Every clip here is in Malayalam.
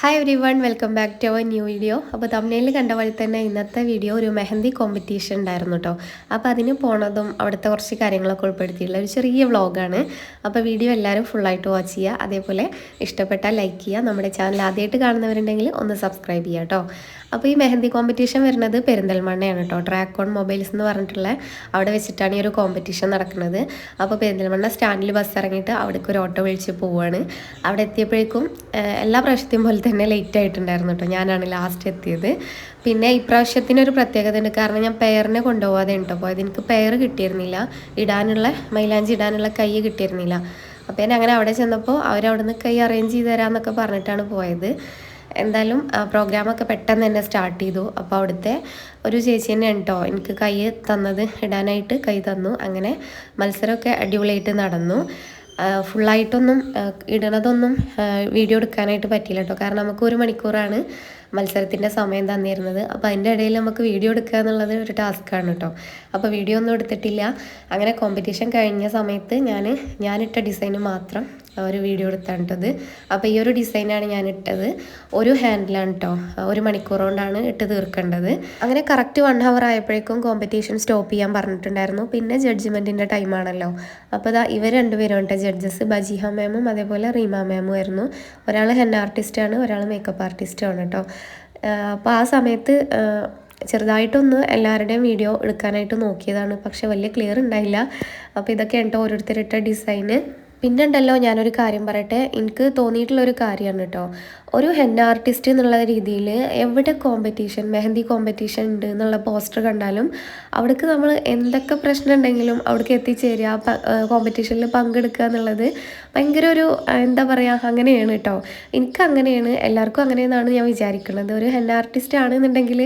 Hi everyone welcome back to our new video അപ്പോൾ തമിഴിൽ കണ്ട വഴി തന്നെ ഇന്നത്തെ വീഡിയോ ഒരു മെഹന്തി കോമ്പറ്റീഷൻ ഉണ്ടായിരുന്നു കേട്ടോ അപ്പോൾ അതിന് പോണതും അവിടുത്തെ കുറച്ച് കാര്യങ്ങളൊക്കെ ഉൾപ്പെടുത്തിയിട്ടുള്ള ഒരു ചെറിയ വ്ളോഗാണ് അപ്പോൾ വീഡിയോ എല്ലാവരും ഫുള്ളായിട്ട് വാച്ച് ചെയ്യുക. അതേപോലെ ഇഷ്ടപ്പെട്ടാൽ ലൈക്ക് ചെയ്യുക. നമ്മുടെ ചാനൽ ആദ്യമായിട്ട് കാണുന്നവരുണ്ടെങ്കിൽ ഒന്ന് സബ്സ്ക്രൈബ് ചെയ്യുക കേട്ടോ അപ്പോൾ ഈ മെഹന്തി കോമ്പറ്റീഷൻ വരുന്നത് പെരിന്തൽമണ്ണയാണ് കേട്ടോ ട്രാക്ക് ഓൺ മൊബൈൽസ് എന്ന് പറഞ്ഞിട്ടുള്ള അവിടെ വെച്ചിട്ടാണ് ഈ ഒരു കോമ്പറ്റീഷൻ നടക്കുന്നത്. അപ്പോൾ പെരിന്തൽമണ്ണ സ്റ്റാൻഡിൽ ബസ് ഇറങ്ങിയിട്ട് അവിടേക്ക് ഒരു ഓട്ടോ വിളിച്ച് പോവുകയാണ് അവിടെ എത്തിയപ്പോഴേക്കും എല്ലാ പ്രാവശ്യത്തെയും പോലെ തന്നെ ലേറ്റ് ആയിട്ടുണ്ടായിരുന്നു കേട്ടോ ഞാനാണ് ലാസ്റ്റ് എത്തിയത്. പിന്നെ ഇപ്രാവശ്യത്തിനൊരു പ്രത്യേകത ഉണ്ട്. കാരണം ഞാൻ പെയറിനെ കൊണ്ടുപോകാതെ കേട്ടോ പോയത്. എനിക്ക് പെയർ കിട്ടിയിരുന്നില്ല. ഇടാനുള്ള മൈലാഞ്ചി ഇടാനുള്ള കൈ കിട്ടിയിരുന്നില്ല. അപ്പോൾ ഞാൻ അങ്ങനെ അവിടെ ചെന്നപ്പോൾ അവരവിടെ നിന്ന് കൈ അറേഞ്ച് ചെയ്ത് തരാമെന്നൊക്കെ പറഞ്ഞിട്ടാണ് പോയത്. എന്തായാലും പ്രോഗ്രാമൊക്കെ പെട്ടെന്ന് തന്നെ സ്റ്റാർട്ട് ചെയ്തു. അപ്പോൾ അവിടുത്തെ ഒരു ചേച്ചി തന്നെ കേട്ടോ എനിക്ക് കൈ തന്നത് ഇടാനായിട്ട് കൈ തന്നു. അങ്ങനെ മത്സരമൊക്കെ അടിപൊളിയായിട്ട് നടന്നു. ഫുള്ളായിട്ടൊന്നും ഇടണതൊന്നും വീഡിയോ എടുക്കാനായിട്ട് പറ്റിയില്ല കേട്ടോ കാരണം നമുക്ക് ഒരു മണിക്കൂറാണ്. മത്സരത്തിന്റെ സമയം തന്നിരുന്നത്. അപ്പോൾ അതിന്റെ ഇടയിൽ നമുക്ക് വീഡിയോ എടുക്കുക എന്നുള്ളത് ഒരു ടാസ്ക്കാണ് കേട്ടോ അപ്പോൾ വീഡിയോ ഒന്നും എടുത്തിട്ടില്ല. അങ്ങനെ കോമ്പറ്റീഷൻ കഴിഞ്ഞ സമയത്ത് ഞാൻ ഞാനിട്ട ഡിസൈന് മാത്രം ഒരു വീഡിയോ എടുത്താണ് ഇട്ടത്. അപ്പോൾ ഈ ഒരു ഡിസൈനാണ് ഞാൻ ഇട്ടത്. ഒരു ഹാൻഡിലാണ് കേട്ടോ ഒരു മണിക്കൂർ കൊണ്ടാണ് ഇട്ട് തീർക്കേണ്ടത്. അങ്ങനെ കറക്റ്റ് വൺ ഹവർ ആയപ്പോഴേക്കും കോമ്പറ്റീഷൻ സ്റ്റോപ്പ് ചെയ്യാൻ പറഞ്ഞിട്ടുണ്ടായിരുന്നു. പിന്നെ ജഡ്ജ്മെന്റിന്റെ ടൈമാണല്ലോ അപ്പോൾ ഇതാ ഇവർ രണ്ടുപേരും ഉണ്ട് ജഡ്ജസ് ബജിഹ മാമും അതേപോലെ റീമ മാമും ആയിരുന്നു. ഒരാൾ ഹെൻ ആർട്ടിസ്റ്റാണ് ഒരാൾ മേക്കപ്പ് ആർട്ടിസ്റ്റുമാണ് കേട്ടോ അപ്പോൾ ആ സമയത്ത് ചെറുതായിട്ടൊന്ന് എല്ലാവരുടെയും വീഡിയോ എടുക്കാനായിട്ട് നോക്കിയതാണ്. പക്ഷെ വലിയ ക്ലിയർ ഉണ്ടായില്ല. അപ്പോൾ ഇതൊക്കെ കേട്ടോ ഓരോരുത്തരിട്ട ഡിസൈന് പിന്നെ ഉണ്ടല്ലോ ഞാനൊരു കാര്യം പറയട്ടെ. എനിക്ക് തോന്നിയിട്ടുള്ള ഒരു കാര്യമാണ് കേട്ടോ. ഒരു ഹെൻ ആർട്ടിസ്റ്റ് എന്നുള്ള രീതിയിൽ എവിടെ കോമ്പറ്റീഷൻ മെഹന്തി കോമ്പറ്റീഷൻ ഉണ്ട് എന്നുള്ള പോസ്റ്റർ കണ്ടാലും അവിടേക്ക് നമ്മൾ എന്തൊക്കെ പ്രശ്നം ഉണ്ടെങ്കിലും അവിടേക്ക് എത്തിച്ചേരുക കോമ്പറ്റീഷനിൽ പങ്കെടുക്കുക എന്നുള്ളത് ഭയങ്കര ഒരു എന്താ പറയുക അങ്ങനെയാണ് കേട്ടോ എനിക്ക് അങ്ങനെയാണ് എല്ലാവർക്കും അങ്ങനെയെന്നാണ് ഞാൻ വിചാരിക്കുന്നത്. ഒരു ഹെൻ ആർട്ടിസ്റ്റ് ആണെന്നുണ്ടെങ്കിൽ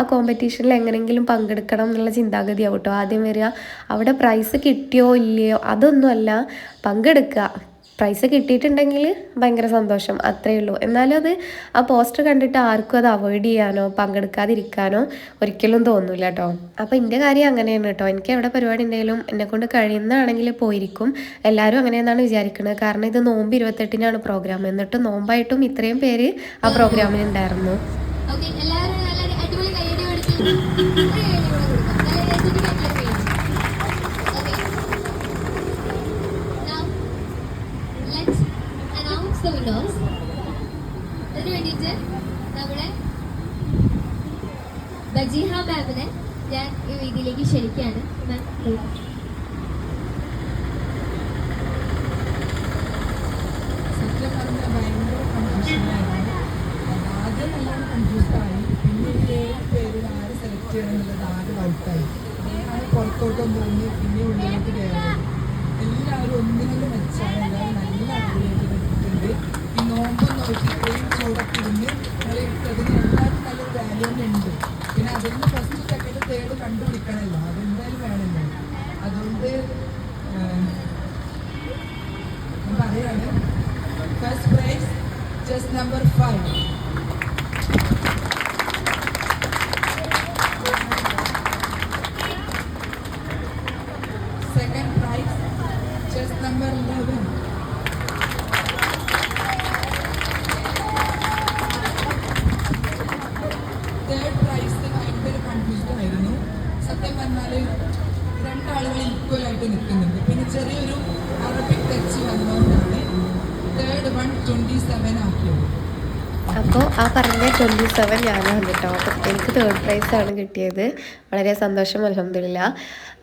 ആ കോമ്പറ്റീഷനിൽ എങ്ങനെയെങ്കിലും പങ്കെടുക്കണം എന്നുള്ള ചിന്താഗതിയാവും കേട്ടോ ആദ്യം വരിക അവിടെ പ്രൈസ് കിട്ടിയോ ഇല്ലയോ അതൊന്നുമല്ല പങ്കെടുക്കുക. പ്രൈസ് കിട്ടിയിട്ടുണ്ടെങ്കിൽ ഭയങ്കര സന്തോഷം അത്രയേ ഉള്ളൂ. എന്നാലും അത് ആ പോസ്റ്റർ കണ്ടിട്ട് ആർക്കും അത് അവോയ്ഡ് ചെയ്യാനോ പങ്കെടുക്കാതിരിക്കാനോ ഒരിക്കലും തോന്നില്ല കേട്ടോ അപ്പോൾ എന്റെ കാര്യം അങ്ങനെയാണ് കേട്ടോ എനിക്ക് എവിടെ പരിപാടി ഉണ്ടെങ്കിലും എന്നെ കൊണ്ട് കഴിയുന്നതാണെങ്കിൽ പോയിരിക്കും. എല്ലാവരും അങ്ങനെയെന്നാണ് വിചാരിക്കുന്നത് കാരണം ഇത് നോമ്പ് ഇരുപത്തെട്ടിനാണ് പ്രോഗ്രാം എന്നിട്ട് നോമ്പായിട്ടും ഇത്രയും പേര് ആ പ്രോഗ്രാമിൽ ഉണ്ടായിരുന്നു. എല്ലാവരും അടിപൊളി ഒരു കൈയടി കൂടെ കൊടുക്കാം നല്ല രസിച്ച് കൈയടി കൈയടി okay now let's announce the winners അതിന് നമ്മുടെ ബജീഹ മാമിനെ ഞാൻ ഈ വേദിയിലേക്ക് ക്ഷണിക്കുകയാണ്. മാം സത്യം പറഞ്ഞാൽ എല്ലാം പിന്നെ ഉള്ളിലോട്ട് സെലക്ട് ചെയ്യണം എന്നുള്ളത് ആണ് കയറുന്നത് എല്ലാവരും ഒന്നിനൊന്നും വെച്ചാൽ എല്ലാവരും നല്ല ഈ നോമ്പ് നോക്കി ഇത്രയും ചൂടൊക്കെ എല്ലാവരും നല്ലൊരു വാല്യൂ ഉണ്ട് പിന്നെ അതിൽ നിന്ന് ഫസ്റ്റ് സെക്കൻഡ് തേർഡ് കണ്ടുപിടിക്കണമല്ലോ അതെന്തായാലും വേണമല്ലോ അതുകൊണ്ട് പറയാണ് first prize just number five അപ്പോൾ ആ പറഞ്ഞ ട്വന്റി സെവൻ ഞാനാണ് കേട്ടോ അപ്പം എനിക്ക് തേർഡ് പ്രൈസ് ആണ് കിട്ടിയത്. വളരെ സന്തോഷം അലഹമില്ല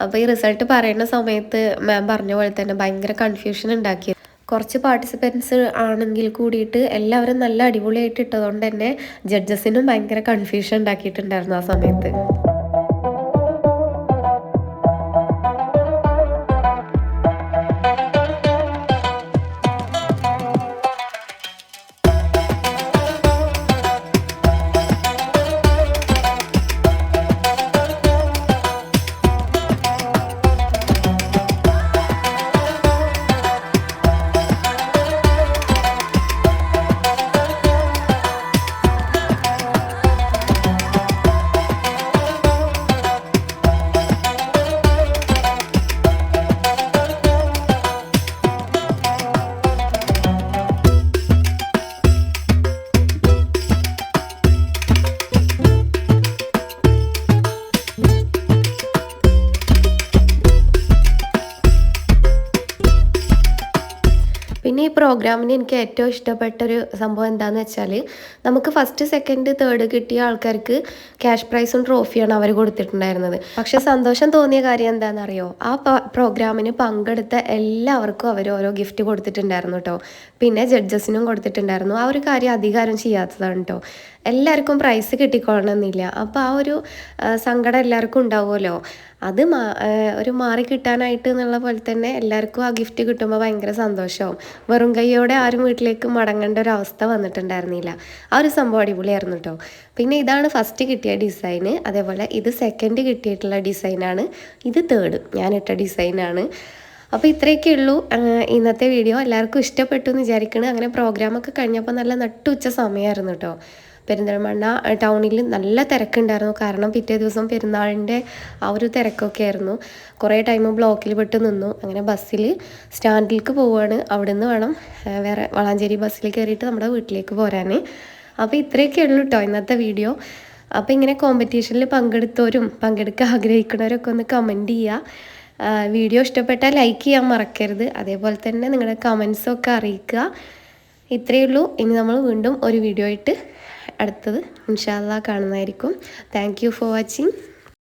അപ്പോൾ ഈ റിസൾട്ട് പറയുന്ന സമയത്ത് മാം പറഞ്ഞ പോലെ തന്നെ ഭയങ്കര കൺഫ്യൂഷൻ ഉണ്ടാക്കി കുറച്ച് പാർട്ടിസിപ്പൻസ് ആണെങ്കിൽ കൂടിയിട്ട് എല്ലാവരും നല്ല അടിപൊളിയായിട്ട് ഇട്ടതുകൊണ്ട് തന്നെ ജഡ്ജസിനും ഭയങ്കര കൺഫ്യൂഷൻ ഉണ്ടാക്കിയിട്ടുണ്ടായിരുന്നു ആ സമയത്ത്. പ്രോഗ്രാമിന് എനിക്ക് ഏറ്റവും ഇഷ്ടപ്പെട്ട ഒരു സംഭവം എന്താണെന്ന് വെച്ചാൽ നമുക്ക് ഫസ്റ്റ് സെക്കൻഡ് തേർഡ് കിട്ടിയ ആൾക്കാർക്ക് ക്യാഷ് പ്രൈസും ട്രോഫിയാണ് അവർ കൊടുത്തിട്ടുണ്ടായിരുന്നത്. പക്ഷെ സന്തോഷം തോന്നിയ കാര്യം എന്താണെന്നറിയോ ആ പ്രോഗ്രാമിന് പങ്കെടുത്ത എല്ലാവർക്കും അവർ ഓരോ ഗിഫ്റ്റ് കൊടുത്തിട്ടുണ്ടായിരുന്നു കേട്ടോ പിന്നെ ജഡ്ജസിനും കൊടുത്തിട്ടുണ്ടായിരുന്നു. ആ ഒരു കാര്യം അധികാരം ചെയ്യാത്തതാണ് കേട്ടോ എല്ലാവർക്കും പ്രൈസ് കിട്ടിക്കൊള്ളണമെന്നില്ല. അപ്പോൾ ആ ഒരു സങ്കടം എല്ലാവർക്കും ഉണ്ടാവുമല്ലോ. അത് മാ ഒരു മാറി കിട്ടാനായിട്ട് എന്നുള്ള പോലെ തന്നെ എല്ലാവർക്കും ആ ഗിഫ്റ്റ് കിട്ടുമ്പോൾ ഭയങ്കര സന്തോഷമാവും വെറും കൈയോടെ ആരും വീട്ടിലേക്ക് മടങ്ങേണ്ട ഒരു അവസ്ഥ വന്നിട്ടുണ്ടായിരുന്നില്ല. ആ ഒരു സംഭവം അടിപൊളിയായിരുന്നു കേട്ടോ പിന്നെ ഇതാണ് ഫസ്റ്റ് കിട്ടിയ ഡിസൈന് അതേപോലെ ഇത് സെക്കൻഡ് കിട്ടിയിട്ടുള്ള ഡിസൈനാണ് ഇത് തേർഡ് ഞാനിട്ട ഡിസൈനാണ് അപ്പോൾ ഇത്രയൊക്കെ ഉള്ളൂ. ഇന്നത്തെ വീഡിയോ എല്ലാവർക്കും ഇഷ്ടപ്പെട്ടു എന്ന് വിചാരിക്കുന്നു അങ്ങനെ പ്രോഗ്രാമൊക്കെ കഴിഞ്ഞപ്പോൾ നല്ല നട്ടുച്ച സമയമായിരുന്നു കേട്ടോ പെരിന്തൽമണ്ണ ടൗണിൽ നല്ല തിരക്കുണ്ടായിരുന്നു. കാരണം പിറ്റേ ദിവസം പെരുന്നാളിന്റെ ആ ഒരു തിരക്കൊക്കെ ആയിരുന്നു. കുറേ ടൈം ബ്ലോക്കിൽ പെട്ട് നിന്നു. അങ്ങനെ ബസ്സിൽ സ്റ്റാൻഡിലേക്ക് പോവുകയാണ് അവിടെ നിന്ന് വേണം വേറെ വളാഞ്ചേരി ബസ്സിൽ കയറിയിട്ട് നമ്മുടെ വീട്ടിലേക്ക് പോരാൻ അപ്പോൾ ഇത്രയൊക്കെ ഉള്ളൂ കേട്ടോ ഇന്നത്തെ വീഡിയോ. അപ്പോൾ ഇങ്ങനെ കോമ്പറ്റീഷനിൽ പങ്കെടുത്തവരും പങ്കെടുക്കാൻ ആഗ്രഹിക്കുന്നവരൊക്കെ ഒന്ന് കമന്റ് ചെയ്യുക വീഡിയോ ഇഷ്ടപ്പെട്ടാൽ ലൈക്ക് ചെയ്യാൻ മറക്കരുത്. അതേപോലെ തന്നെ നിങ്ങളുടെ കമൻസൊക്കെ അറിയിക്കുക. ഇത്രയേ ഉള്ളൂ. ഇനി നമ്മൾ വീണ്ടും ഒരു വീഡിയോ ആയിട്ട് അടുത്തത്. ഇൻഷാല്ല കാണുന്നതായിരിക്കും. Thank for watching